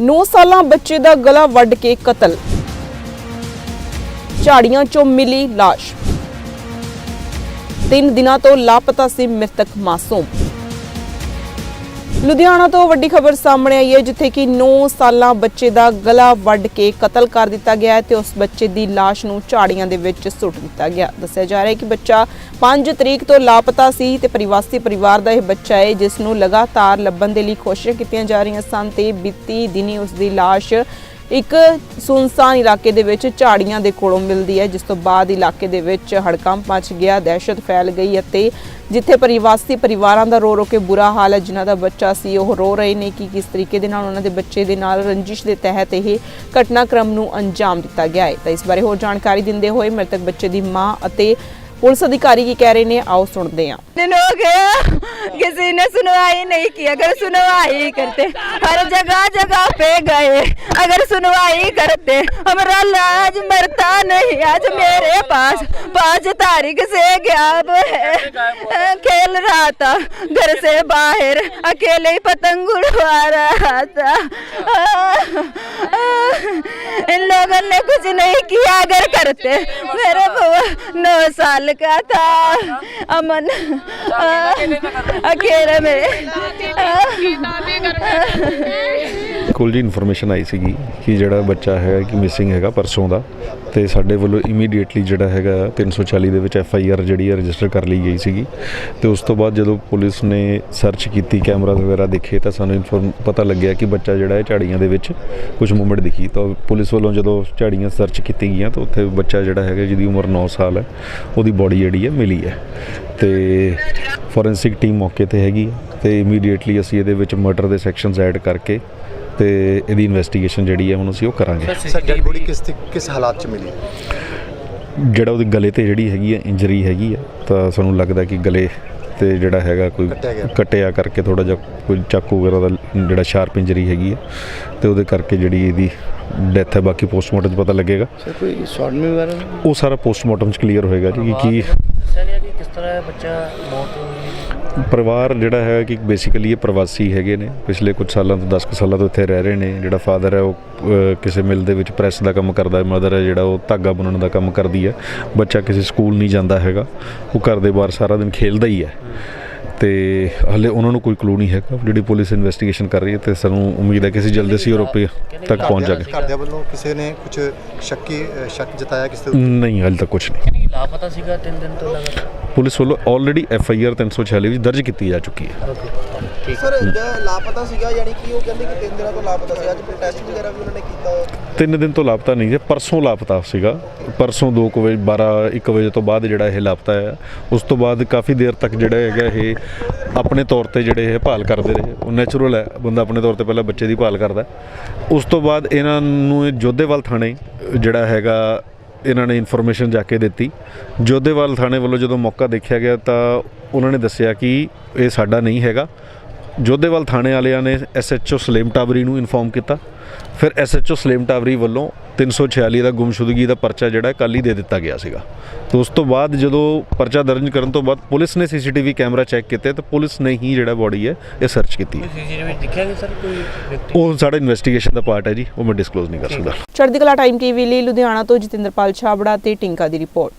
9 ਸਾਲਾਂ ਬੱਚੇ ਦਾ ਗਲਾ ਵੱਢ ਕੇ ਕਤਲ। ਝਾੜੀਆਂ 'ਚੋਂ ਮਿਲੀ ਲਾਸ਼। ਤਿੰਨ ਦਿਨਾਂ ਤੋਂ ਲਾਪਤਾ ਸੀ ਮ੍ਰਿਤਕ ਮਾਸੂਮ। ਲੁਧਿਆਣਾ ਤੋਂ ਵੱਡੀ ਖਬਰ ਸਾਹਮਣੇ ਆਈ ਹੈ, ਜਿੱਥੇ ਕਿ 9 ਸਾਲਾਂ ਬੱਚੇ ਦਾ ਗਲਾ ਵੱਢ ਕੇ ਕਤਲ ਕਰ ਦਿੱਤਾ ਗਿਆ ਹੈ ਤੇ ਉਸ ਬੱਚੇ ਦੀ ਲਾਸ਼ ਨੂੰ ਝਾੜੀਆਂ ਦੇ ਵਿੱਚ ਸੁੱਟ ਦਿੱਤਾ ਗਿਆ। ਦੱਸਿਆ ਜਾ ਰਿਹਾ ਹੈ ਕਿ ਬੱਚਾ 5 ਤਰੀਕ ਤੋਂ ਲਾਪਤਾ ਸੀ ਤੇ ਪਰਿਵਾਸੀ ਪਰਿਵਾਰ ਦਾ ਇਹ ਬੱਚਾ ਹੈ, ਜਿਸ ਨੂੰ ਲਗਾਤਾਰ ਲੱਭਣ ਦੇ ਲਈ ਕੋਸ਼ਿਸ਼ਾਂ ਕੀਤੀਆਂ ਜਾ ਰਹੀਆਂ ਸਨ ਤੇ ਬੀਤੀ ਦਿਨੀ ਉਸ ਦੀ ਲਾਸ਼ ਇੱਕ ਸੁਨਸਾਨ ਇਲਾਕੇ ਦੇ ਵਿੱਚ ਝਾੜੀਆਂ ਦੇ ਕੋਲੋਂ ਮਿਲਦੀ ਹੈ, ਜਿਸ ਤੋਂ ਬਾਅਦ ਇਲਾਕੇ ਦੇ ਵਿੱਚ ਹੜਕੰਪ ਮਚ ਗਿਆ, ਦਹਿਸ਼ਤ ਫੈਲ ਗਈ ਅਤੇ ਜਿੱਥੇ ਪਰਿਵਾਸੀ ਪਰਿਵਾਰਾਂ ਦਾ ਰੋ ਰੋ ਕੇ ਬੁਰਾ ਹਾਲ ਹੈ, ਜਿਨ੍ਹਾਂ ਦਾ ਬੱਚਾ ਸੀ, ਉਹ ਰੋ ਰਹੇ ਨੇ। ਕਿ ਕਿਸ ਤਰੀਕੇ ਦੇ ਨਾਲ ਉਹਨਾਂ ਦੇ ਬੱਚੇ ਦੇ ਨਾਲ ਰੰਜਿਸ਼ ਦੇ ਤਹਿਤ ਇਹ ਘਟਨਾਕ੍ਰਮ ਨੂੰ ਅੰਜਾਮ ਦਿੱਤਾ ਗਿਆ ਹੈ? ਤਾਂ ਇਸ ਬਾਰੇ ਹੋਰ ਜਾਣਕਾਰੀ ਦਿੰਦੇ ਹੋਏ ਮ੍ਰਿਤਕ ਬੱਚੇ ਦੀ ਮਾਂ ਅਤੇ ਪੁਲਿਸ ਅਧਿਕਾਰੀ ਕੀ ਕਹਿ ਰਹੇ ਨੇ ਆਓ ਸੁਣਦੇ ਹਾਂ दिन हो गया किसी ने सुनवाई नहीं की अगर सुनवाई करते हर जगह जगह पे गए अगर सुनवाई करते हमारा लाज मरता नहीं आज मेरे पास पाँच तारीख से गया है। खेल रहा था घर से बाहर अकेले ही पतंग उड़वा रहा था। इन लोगों ने कुछ नहीं किया अगर करते मेरे को नौ साल का था। अमन अकेले में ਕੋਲ ਜੀ ਇਨਫੋਰਮੇਸ਼ਨ ਆਈ ਸੀਗੀ ਕਿ ਜਿਹੜਾ ਬੱਚਾ ਹੈ ਕਿ ਮਿਸਿੰਗ ਹੈਗਾ ਪਰਸੋਂ ਦਾ ਤੇ ਸਾਡੇ ਵੱਲੋਂ ਇਮੀਡੀਏਟਲੀ ਜਿਹੜਾ ਹੈਗਾ 340 ਦੇ ਵਿੱਚ ਐਫ ਆਈ ਆਰ ਜਿਹੜੀ ਹੈ ਰਜਿਸਟਰ ਕਰ ਲਈ ਗਈ ਸੀਗੀ। ਤੇ ਉਸ ਤੋਂ ਬਾਅਦ ਜਦੋਂ ਪੁਲਿਸ ਨੇ ਸਰਚ ਕੀਤੀ ਕੈਮਰਾ ਵਗੈਰਾ ਦੇਖੇ ਤਾਂ ਸਾਨੂੰ ਇਨਫੋਰਮ ਪਤਾ ਲੱਗਿਆ ਕਿ ਬੱਚਾ ਜਿਹੜਾ ਹੈ ਝਾੜੀਆਂ ਦੇ ਵਿੱਚ ਕੁਝ ਮੂਵਮੈਂਟ ਦਿਖੀ। ਤਾਂ ਪੁਲਿਸ ਵੱਲੋਂ ਜਦੋਂ ਝਾੜੀਆਂ ਸਰਚ ਕੀਤੀ ਗਈਆਂ ਤਾਂ ਉੱਥੇ ਬੱਚਾ ਜਿਹੜਾ ਹੈਗਾ ਜਿਹਦੀ ਉਮਰ 9 ਸਾਲ ਹੈ, ਉਹਦੀ ਬੋਡੀ ਜਿਹੜੀ ਹੈ ਮਿਲੀ ਹੈ। ਤੇ ਫੋਰੈਂਸਿਕ ਟੀਮ ਮੌਕੇ ਤੇ ਹੈਗੀ ਹੈ ਤੇ ਇਮੀਡੀਏਟਲੀ ਅਸੀਂ ਇਹਦੇ ਵਿੱਚ ਮਰਡਰ ਦੇ ਸੈਕਸ਼ਨਸ ਐਡ ਕਰਕੇ ਤੇ ਇਹਦੀ ਇਨਵੈਸਟੀਗੇਸ਼ਨ ਜਿਹੜੀ ਹੈ ਹੁਣ ਅਸੀਂ ਉਹ ਕਰਾਂਗੇ। ਸਰ ਡੈਡ ਬੋਡੀ ਕਿਸ ਤੇ- ਕਿਸ ਹਾਲਾਤ ਚ ਮਿਲੀ? ਜਿਹੜਾ ਉਹਦੇ ਗਲੇ ਤੇ ਜਿਹੜੀ ਹੈਗੀ ਹੈ ਇੰਜਰੀ ਹੈਗੀ ਹੈ ਤਾਂ ਸਾਨੂੰ ਲੱਗਦਾ ਕਿ ਗਲੇ ਤੇ ਜਿਹੜਾ ਹੈਗਾ ਕੋਈ ਕੱਟਿਆ ਗਿਆ। ਕੱਟਿਆ ਕਰਕੇ ਥੋੜਾ ਜਿਹਾ ਕੋਈ ਚਾਕੂ ਵਗੈਰਾ ਦਾ ਜਿਹੜਾ ਸ਼ਾਰਪ ਇੰਜਰੀ ਹੈਗੀ ਹੈ ਤੇ ਉਹਦੇ ਕਰਕੇ ਜਿਹੜੀ ਇਹਦੀ ਡੈਥ ਹੈ ਬਾਕੀ ਪੋਸਟਮਾਰਟਮ 'ਚ ਪਤਾ ਲੱਗੇਗਾ। ਸਰ ਕੋਈ ਮੇ ਵਗੈਰਾ? ਉਹ ਸਾਰਾ ਪੋਸਟਮਾਰਟਮ 'ਚ ਕਲੀਅਰ ਹੋਏਗਾ ਜੀ ਕਿ ਕੀ ਦੱਸਿਆ ਗਿਆ ਕਿ ਕਿਸ ਤਰ੍ਹਾਂ ਬੱਚਾ ਮੌਤ ਹੋਈ ਪਰਿਵਾਰ ਜਿਹੜਾ ਹੈ ਕਿ ਬੇਸਿਕਲੀ ਇਹ ਪ੍ਰਵਾਸੀ ਹੈਗੇ ਨੇ। ਪਿਛਲੇ ਕੁਝ ਸਾਲਾਂ ਤੋਂ 10 ਕੁ ਸਾਲਾਂ ਤੋਂ ਇੱਥੇ ਰਹਿ ਰਹੇ ਨੇ। ਜਿਹੜਾ ਫਾਦਰ ਹੈ ਉਹ ਕਿਸੇ ਮਿਲ ਦੇ ਵਿੱਚ ਪ੍ਰੈਸ ਦਾ ਕੰਮ ਕਰਦਾ ਹੈ। ਮਦਰ ਹੈ ਜਿਹੜਾ ਉਹ ਧਾਗਾ ਬੁਣਨ ਦਾ ਕੰਮ ਕਰਦੀ ਹੈ। ਬੱਚਾ ਕਿਸੇ ਸਕੂਲ ਨਹੀਂ ਜਾਂਦਾ ਹੈਗਾ। ਉਹ ਘਰ ਦੇ ਬਾਹਰ ਸਾਰਾ ਦਿਨ ਖੇਲਦਾ ਹੀ ਹੈ। ਤੇ ਹਲੇ ਉਹਨਾਂ ਨੂੰ ਕੋਈ ਕਲੂ ਨਹੀਂ ਹੈਗਾ। ਜਿਹੜੀ ਪੁਲਿਸ ਇਨਵੈਸਟੀਗੇਸ਼ਨ ਕਰ ਰਹੀ ਹੈ ਤੇ ਸਾਨੂੰ ਉਮੀਦ ਹੈ ਕਿ ਅਸੀਂ ਜਲਦੀ ਅਸੀਂ ਯੂਰੋਪੀ ਤੱਕ ਪਹੁੰਚ ਜਾਗੇ ਘਰਦਿਆਂ ਵੱਲੋਂ ਕਿਸੇ ਨੇ ਕੁਝ ਸ਼ੱਕੀ ਅ, ਸ਼ੱਕ ਜਤਾਇਆ ਕਿਸੇ ਦੇ ਨਹੀਂ ਹਾਲੇ ਤੱਕ ਕੁਝ ਨਹੀਂ। ਨਹੀਂ ਲਾਪਤਾ ਸੀਗਾ ਤਿੰਨ ਦਿਨ ਤੋਂ ਲਗਾਤਾਰ। ਪੁਲਿਸ ਵੱਲੋਂ ਆਲਰੇਡੀ ਐਫ ਆਈ ਆਰ 346 ਵਿੱਚ ਦਰਜ ਕੀਤੀ ਜਾ ਚੁੱਕੀ ਹੈ। ਸਰ ਜ- ਲਾਪਤਾ ਸੀਗਾ ਯਾਨੀ ਕਿ ਉਹ ਕਹਿੰਦੇ ਕਿ ਤਿੰਨ ਦਿਨਾਂ ਤੋਂ ਲਾਪਤਾ ਸੀ ਅੱਜ ਪ੍ਰੋਟੈਸਟ ਵਗੈਰਾ ਵੀ ਉਹਨਾਂ ਨੇ ਕੀਤਾ ਤਿੰਨ ਦਿਨ ਤੋਂ ਲਾਪਤਾ ਨਹੀਂ ਹੈ ਪਰਸੋਂ ਲਾਪਤਾ ਸੀਗਾ। ਪਰਸੋਂ 2 ਵਜੇ 12 1 ਵਜੇ ਤੋਂ ਬਾਅਦ ਜਿਹੜਾ ਇਹ ਲਾਪਤਾ ਹੈ ਉਸ ਤੋਂ ਬਾਅਦ ਕਾਫੀ ਦੇਰ ਤੱਕ ਜਿਹੜਾ ਹੈਗਾ ਇਹ ਆਪਣੇ ਤੌਰ ਤੇ ਜਿਹੜੇ ਇਹ ਭਾਲ ਕਰਦੇ ਰਹੇ। ਉਹ ਨੈਚੁਰਲ ਹੈ ਬੰਦਾ ਆਪਣੇ ਤੌਰ ਤੇ ਪਹਿਲਾਂ ਬੱਚੇ ਦੀ ਭਾਲ ਕਰਦਾ। ਉਸ ਤੋਂ ਬਾਅਦ ਇਹਨਾਂ ਨੂੰ ਇਹ ਜੋਧੇਵਾਲ ਥਾਣੇ ਜਿਹੜਾ ਹੈਗਾ ਇਹਨਾਂ ਨੇ ਇਨਫੋਰਮੇਸ਼ਨ ਜਾ ਕੇ ਦਿੱਤੀ। ਜੋਧੇਵਾਲ ਥਾਣੇ ਵੱਲੋਂ ਜਦੋਂ ਮੌਕਾ ਦੇਖਿਆ ਗਿਆ ਤਾਂ ਉਹਨਾਂ ਨੇ ਦੱਸਿਆ ਕਿ ਇਹ ਸਾਡਾ ਨਹੀਂ ਹੈਗਾ। ਜੋਧੇਵਾਲ ਥਾਣੇ ਵਾਲਿਆਂ ਨੇ ਐਸਐਚਓ ਸਲੇਮ ਟਾਵਰੀ ਨੂੰ ਇਨਫੋਰਮ ਕੀਤਾ। ਫਿਰ ਐਸਐਚਓ ਸਲੇਮ ਟਾਵਰੀ ਵੱਲੋਂ 346 ਦਾ ਗੁੰਮਸ਼ੁਦਗੀ ਦਾ ਪਰਚਾ ਜਿਹੜਾ ਕੱਲ ਹੀ ਦੇ ਦਿੱਤਾ ਗਿਆ ਸੀਗਾ। ਤੇ ਉਸ ਤੋਂ ਬਾਅਦ ਜਦੋਂ ਪਰਚਾ ਦਰਜ ਕਰਨ ਤੋਂ ਬਾਅਦ ਪੁਲਿਸ ਨੇ ਸੀਸੀਟੀਵੀ ਕੈਮਰਾ ਚੈੱਕ ਕੀਤੇ ਤਾਂ ਪੁਲਿਸ ਨੇ ਹੀ ਜਿਹੜਾ ਬੋਡੀ ਹੈ ਇਹ ਸਰਚ ਕੀਤੀ ਹੈ। ਸੀਸੀਟੀਵੀ ਵਿੱਚ ਦਿਖਿਆ ਕਿ ਸਰ ਕੋਈ ਵਿਅਕਤੀ? ਉਹ ਸਾਡਾ ਇਨਵੈਸਟੀਗੇਸ਼ਨ ਦਾ ਪਾਰਟ ਹੈ ਜੀ ਉਹ ਮੈਂ ਡਿਸਕਲੋਜ਼ ਨਹੀਂ ਕਰ ਸਕਦਾ। ਚੜ੍ਹਦੀ ਕਲਾ ਟਾਈਮ ਟੀਵੀ ਲਈ ਲੁਧਿਆਣਾ ਤੋਂ ਜਤਿੰਦਰਪਾਲ ਛਾਬੜਾ ਤੇ ਟਿੰਕਾ ਦੀ ਰਿਪੋਰਟ।